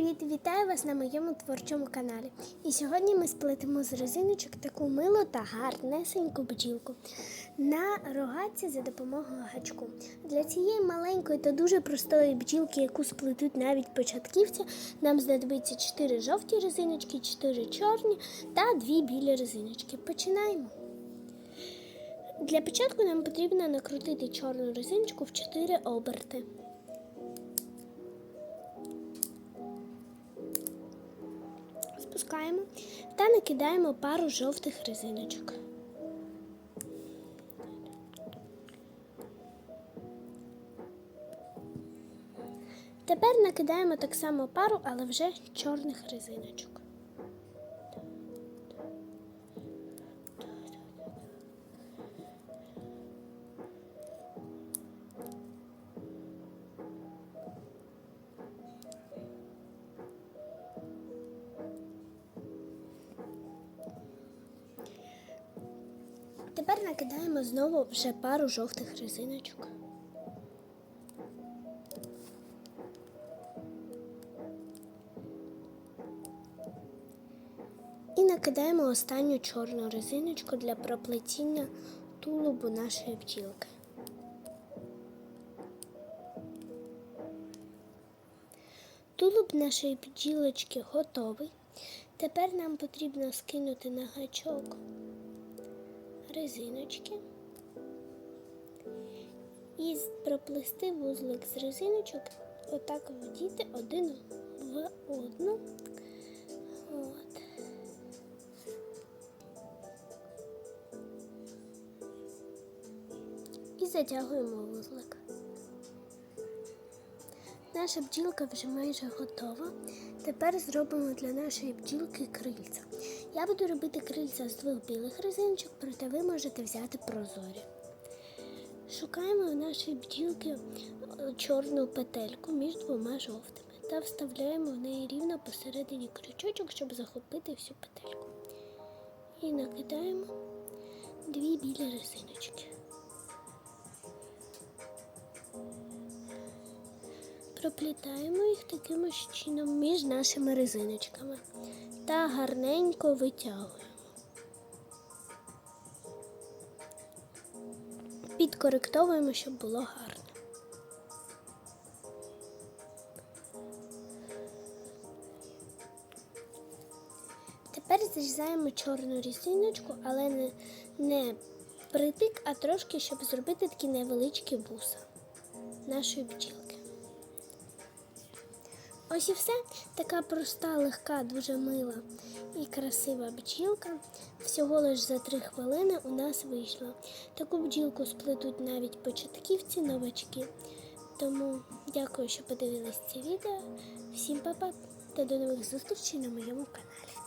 привіт! Вітаю вас на моєму творчому каналі. І сьогодні ми сплетемо з резиночок таку милу та гарнесеньку бджілку на рогатці за допомогою гачку. Для цієї маленької та дуже простої бджілки, яку сплетуть навіть початківці, нам знадобиться 4 жовті резиночки, 4 чорні та 2 білі резиночки. Починаємо. Для початку нам потрібно накрутити чорну резиночку в 4 оберти. Спускаємо та накидаємо пару жовтих резиночок. Тепер накидаємо так само пару, але вже чорних резиночок. Тепер накидаємо знову вже пару жовтих резиночок. І накидаємо останню чорну резиночку для проплетіння тулубу нашої бджілки. Тулуб нашої бджілочки готовий. Тепер нам потрібно скинути на гачок резиночки і проплести вузлик з резиночок, отак вдіти один в одну. От. І затягуємо вузлик. Наша бджілка вже майже готова. Тепер зробимо для нашої бджілки крильця. Я буду робити крильця з двох білих резиночок, проте ви можете взяти прозорі. Шукаємо в нашій бджілки е, чорну петельку між двома жовтими та вставляємо в неї рівно посередині крючочок, щоб захопити всю петельку. І накидаємо дві білі резиночки. Проплітаємо їх таким ось чином між нашими резиночками та гарненько витягуємо. Підкоректовуємо, щоб було гарно. Тепер зрізаємо чорну різиночку, але не, не притик, а трошки, щоб зробити такі невеличкі вуса нашої бджілки. Ось і все. Така проста, легка, дуже мила і красива бджілка. Всього лиш за три хвилини у нас вийшло. Таку бджілку сплетуть навіть початківці, новачки. Тому дякую, що подивились це відео. Всім па-па та до нових зустрічей на моєму каналі.